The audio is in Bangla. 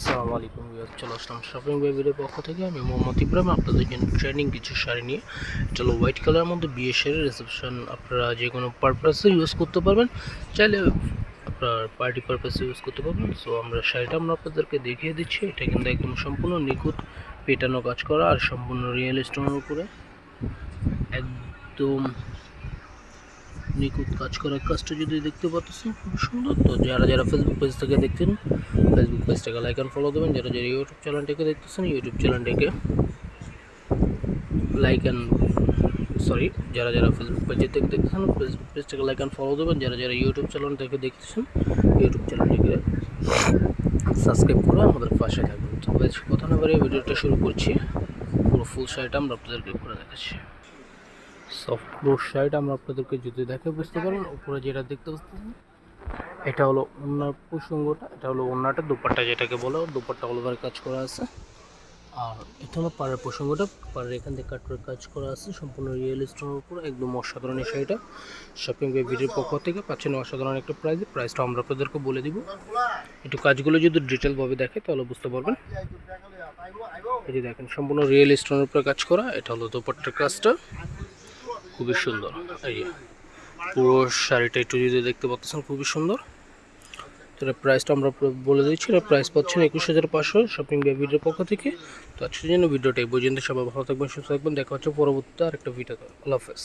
আসসালামু আলাইকুম ভিউয়ার চলে আসলাম শপিং বেবির পক্ষ থেকে। আমি মোহাম্মদ ইব্রাহিম, আপনাদের জন্য ট্রেনিং কিছু শাড়ি নিয়ে। চলো হোয়াইট কালারের মধ্যে বিয়ে শাড়ি রিসেপশন আপনারা যে কোনো পারপাসে ইউজ করতে পারবেন। চাইলে আপনার পার্টি পারপাসে ইউজ করতে পারবেন। সো আমরা শাড়িটা আমরা আপনাদেরকে দেখিয়ে দিচ্ছি। এটা কিন্তু একদম সম্পূর্ণ নিখুঁত, পেটানো কাজ করা আর সম্পূর্ণ রিয়েল স্টোনের উপরে। একদম নিখুঁত কাজ করা। কাজটা যদি দেখতে পাচ্ছেন খুব সুন্দর। তো যারা যারা ফেসবুক পেজ থেকে দেখছেন ফেসবুক পেজটাকে লাইক অ্যান্ড ফলো দেবেন যারা যারা ইউটিউব চ্যানেলটাকে দেখতেছেন ইউটিউব চ্যানেলটাকে লাইক অ্যান্ড সরি যারা যারা ফেসবুক পেজে থেকে দেখতেছেন ফেসবুক পেজটাকে লাইক অ্যান্ড ফলো দেবেন যারা যারা ইউটিউব চ্যানেল থেকে দেখতেছেন ইউটিউব চ্যানেলটাকে সাবস্ক্রাইব করে আমাদের পাশে থাকবেন তো বেশি, কথা না ভিডিওটা শুরু করছি। পুরো ফুল শাড়িটা আমরা আপনাদেরকে করে দেখাচ্ছি। সফট ব্রোশ শাড়িটা আমরা আপনাদেরকে যদি দেখে বুঝতে পারেন, উপরে যেটা দেখতে পাচ্ছেন এটা হলো ওনার প্রসঙ্গটা এটা হলো ওনাটা দুপাট্টা যেটাকে বলে দুপাট্টা অলভার কাজ করা আছে। আর এটা হলো পাড়ের প্রসঙ্গটা, পাড়ের এখান থেকে কাটরের কাজ করা আছে, সম্পূর্ণ রিয়েল স্টোনের উপর, একদম অসাধারণ এই শাড়িটা। শপিং ভিডিওর পক্ষ থেকে পাচ্ছেন অসাধারণ একটা প্রাইস প্রাইসটা আমরা আপনাদেরকে বলে দিব। একটু কাজগুলো যদি ডিটেলভাবে দেখে, তাহলে বুঝতে পারবেন। এই যে দেখেন, সম্পূর্ণ রিয়েল স্টোনের উপরে কাজ করা, এটা হলো দুপাট্টার কাজটা। খুবই সুন্দর, এই পুরো শাড়িটা একটু যদি দেখতে পাচ্ছেন, খুবই সুন্দর। তো এটা প্রাইসটা আমরা বলে দিচ্ছি এটা প্রাইস পাচ্ছেন একুশ হাজার পাঁচশো শপিং ভিডিওর পক্ষ থেকে। তো আজকের জন্য ভিডিওটা এই পর্যন্ত সবাই ভালো থাকবেন, সুস্থ থাকবেন। দেখা হচ্ছে পরবর্তী আর একটা ভিডিও আল্লাহ হাফেজ।